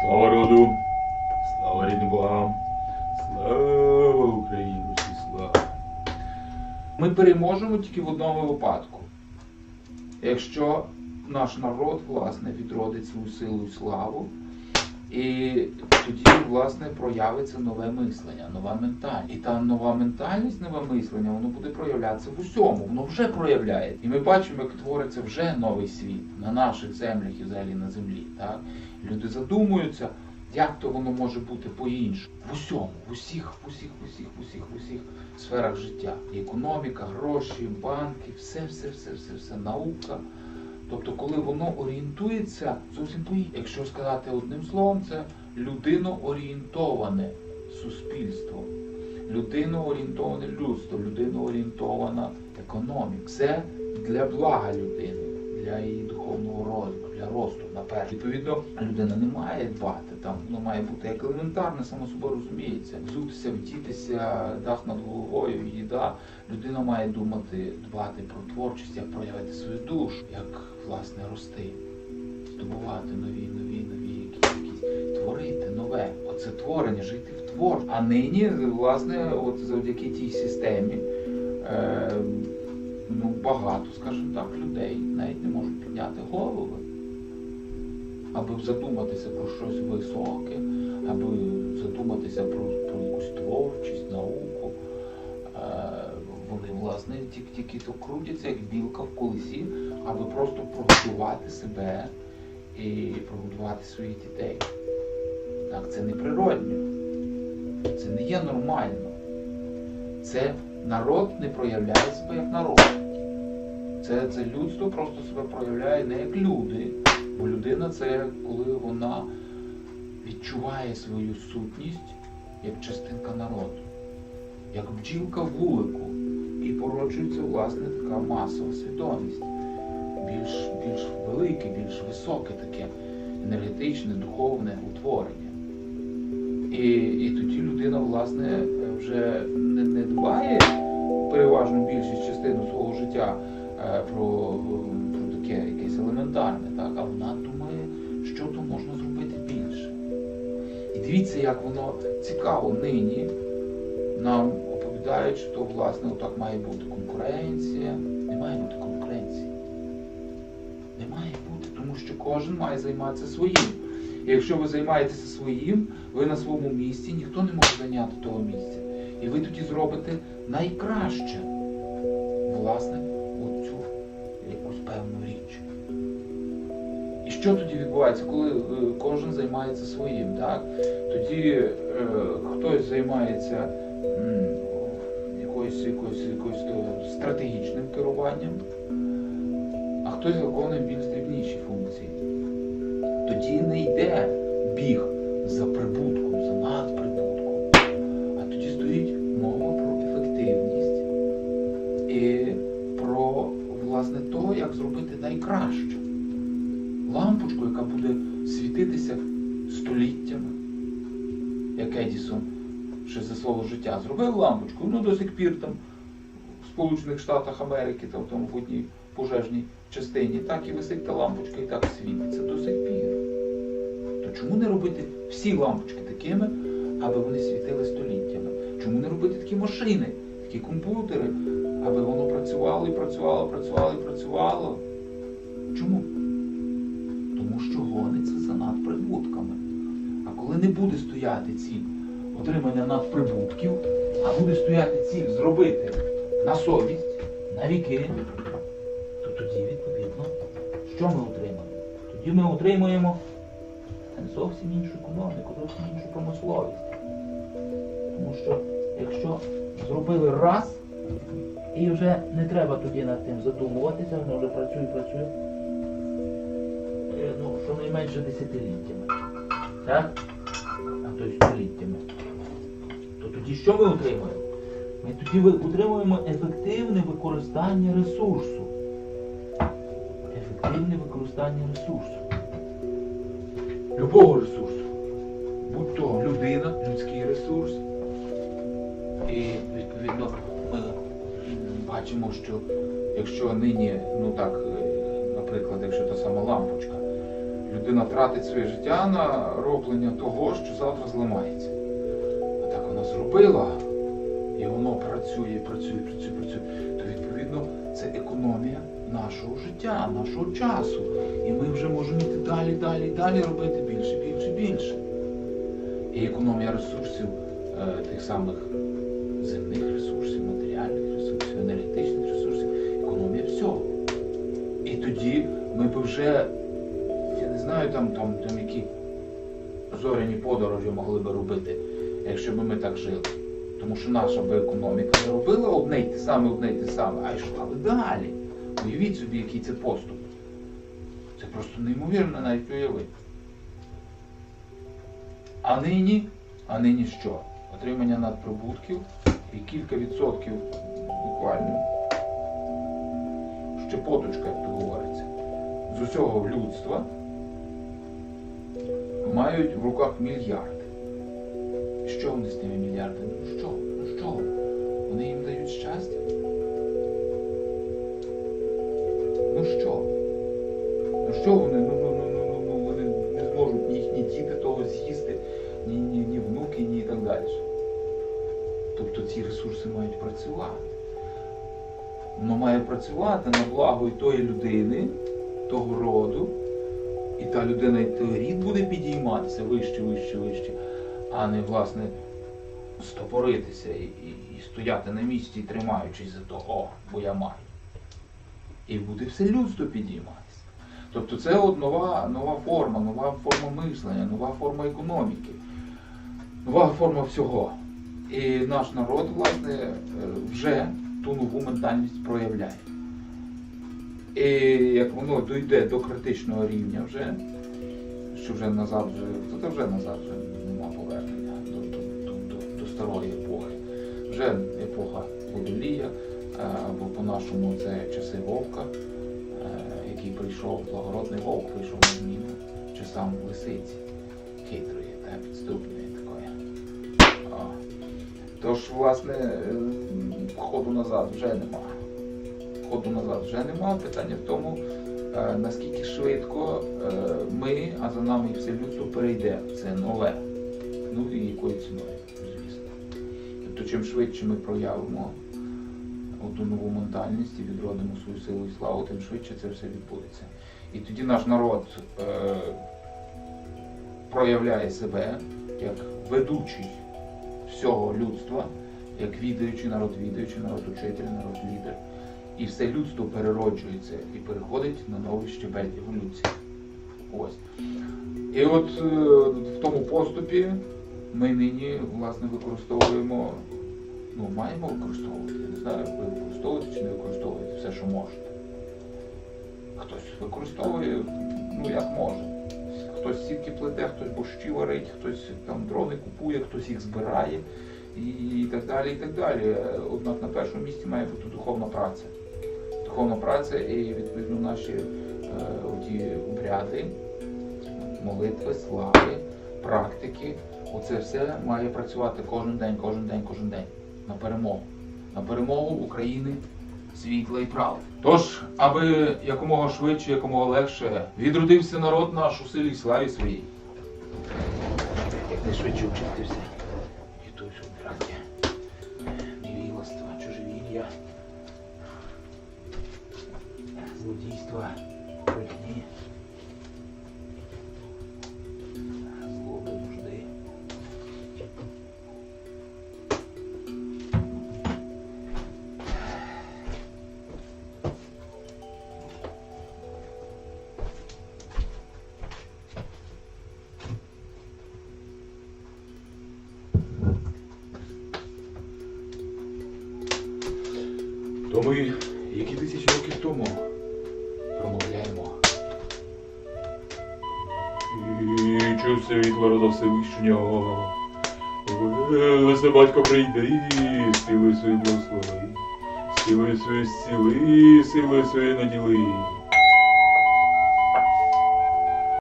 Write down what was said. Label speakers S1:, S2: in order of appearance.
S1: Слава роду, слава рідним богам, слава Україні, слава. Ми переможемо тільки в одному випадку. Якщо наш народ, власне, відродить свою силу і славу, і тоді, власне, проявиться нове мислення, нова ментальність. І та нова ментальність, нове мислення, воно буде проявлятися в усьому, воно вже проявляє. І ми бачимо, як твориться вже новий світ на наших землях і взагалі на землі. Так? Люди задумуються, як то воно може бути по-іншому. В усьому, в усіх, в усіх, в усіх, в усіх, в усіх сферах життя. І економіка, гроші, банки, все, все, все, все, все, наука. Тобто, коли воно орієнтується зовсім по іншому. Якщо сказати одним словом, це людиноорієнтоване суспільство, людиноорієнтоване людство, людиноорієнтована економіка. Це для блага людини, для її духовного розвитку, для росту наперед. Відповідно, людина не має дбати, там воно має бути як елементарне, само собою розуміється. Взутися, вдітися, дах над головою, їда. Людина має думати, дбати про творчість, як проявити свою душу, як власне рости, здобувати нові, нові, нові якісь, якісь творити нове. Оце творення, жити в твор. А нині, власне, от завдяки тій системі. Е, ну, багато, скажімо так, людей навіть не можуть підняти голови, аби задуматися про щось високе, аби задуматися про, про якусь творчість, науку. Е, вони, власне, тільки, то крутяться, як білка в колесі, аби просто прогодувати себе і прогодувати своїх дітей. Так, це не природньо, це не є нормально. Це народ не проявляє себе як народ. Це, це людство просто себе проявляє не як люди. Бо людина це коли вона відчуває свою сутність як частинка народу, як бджілка вулику. І породжується власне така масова свідомість. Більш, більш велике, більш високе таке енергетичне, духовне утворення. І, і тоді людина, власне, вже не, не дбає переважну більшість частину свого життя е, про, про таке якесь елементарне, так? а вона думає, що то можна зробити більше. І дивіться, як воно цікаво нині нам оповідають, що власне отак має бути конкуренція. Не має бути конкуренції. Не має бути, тому що кожен має займатися своїм. Якщо ви займаєтеся своїм, ви на своєму місці, ніхто не може зайняти того місця. І ви тоді зробите найкраще, власне, оцю якусь певну річ. І що тоді відбувається, коли е, кожен займається своїм, так? Тоді е, хтось займається м, якоюсь, якоюсь, якоюсь стратегічним керуванням, а хтось виконує більш дрібніші функції. Тоді не йде біг за прибутком, за надприбутком, а тоді стоїть мова про ефективність і про власне того, як зробити найкраще. Лампочку, яка буде світитися століттями, як Едісон ще за свого життя зробив лампочку, ну до сих пір там Сполучених Штатах Америки, там, там в одній пожежній частині, так і висить та лампочка і так світиться до сих пір. То чому не робити всі лампочки такими, аби вони світили століттями? Чому не робити такі машини, такі комп'ютери, аби воно працювало і працювало, працювало і працювало? Чому? Тому що гониться за надприбутками. А коли не буде стояти ціль отримання надприбутків, а буде стояти ціль зробити на совість, на віки, то тоді, відповідно, що ми отримаємо? Тоді ми отримуємо зовсім іншу економіку, зовсім іншу промисловість. Тому що якщо зробили раз, і вже не треба тоді над тим задумуватися, воно вже працює, працює, е, ну, щонайменше десятиліттями. Так? А то й століттями. То тоді що ми отримуємо? Ми тоді отримуємо ефективне використання ресурсу. Ефективне використання ресурсу. Любого ресурсу. Будь то людина, людський ресурс. І відповідно ми бачимо, що якщо нині, ну так, е, наприклад, якщо та сама лампочка, людина тратить своє життя на роблення того, що завтра зламається. А так вона зробила, і воно працює, працює, працює, працює. То відповідно це економія нашого життя, нашого часу. І ми вже можемо йти далі, далі, далі робити більше, більше, більше. І економія ресурсів, е, тих самих земних ресурсів, матеріальних ресурсів, енергетичних ресурсів, економія всього. І тоді ми б вже, я не знаю, там, там, там які зоряні подорожі могли би робити, якщо б ми так жили. Тому що наша би економіка не робила одне й те саме, одне й те саме, а йшла би далі. Уявіть собі, який це поступ. Це просто неймовірно навіть уявити. А нині, а нині що? Отримання надприбутків і кілька відсотків буквально щепоточка, як то говориться, з усього людства мають в руках мільярди. Що вони з тими мільярдами? Ну що? Ну що? Вони їм дають щастя? Ну що? Ну що вони? Ну, ну, ну, ну, ну, ну вони не зможуть ні їхні діти того з'їсти, ні, ні, ні внуки, ні і так далі. Тобто ці ресурси мають працювати. Воно має працювати на благо і тої людини, того роду, і та людина, і той рід буде підійматися вище, вище, вище, а не, власне, стопоритися і, і, і стояти на місці, тримаючись за то, о, бо я маю. І буде все людство підійматися. Тобто це от нова, нова форма, нова форма мислення, нова форма економіки, нова форма всього. І наш народ, власне, е, вже ту нову ментальність проявляє. І як воно дійде до критичного рівня вже, що вже назад вже, то це вже назад вже повернення до, до, до, до, старої епохи. Вже епоха водолія, е, або по-нашому це часи вовка, е, який прийшов, благородний вовк прийшов на зміну часам лисиці, хитрої та підступної такої. Тож, власне, е, ходу назад вже нема. Ходу назад вже нема. Питання в тому, наскільки швидко ми, а за нами і все людство перейде в це нове. Ну і якою ціною, звісно. Тобто, чим швидше ми проявимо ту нову ментальність і відродимо свою силу і славу, тим швидше це все відбудеться. І тоді наш народ е, проявляє себе як ведучий всього людства, як відаючий народ, відаючий народ, учитель, народ, лідер. І все людство перероджується і переходить на новий щебель еволюції. Ось. І от е, в тому поступі ми нині власне використовуємо, ну, маємо використовувати, я не знаю, ви використовуєте чи не використовуєте все, що можете. Хтось використовує, ну як може. Хтось сітки плете, хтось борщі варить, хтось там дрони купує, хтось їх збирає і так далі. і так далі. Однак на першому місці має бути духовна праця. Духовна праця і відповідно наші е, оті обряди, молитви, слави, практики. Оце все має працювати кожен день, кожен день, кожен день на перемогу. На перемогу України світла і правди. Тож, аби якомога швидше, якомога легше відродився народ наш у силі і славі своїй. Як найшвидше очистився Ми, які тисячі років тому, промовляємо. І чу світло рода Всевишнього. Весе батько прийде і силою свої благослови. Силою свої сили, силою своєї наділи.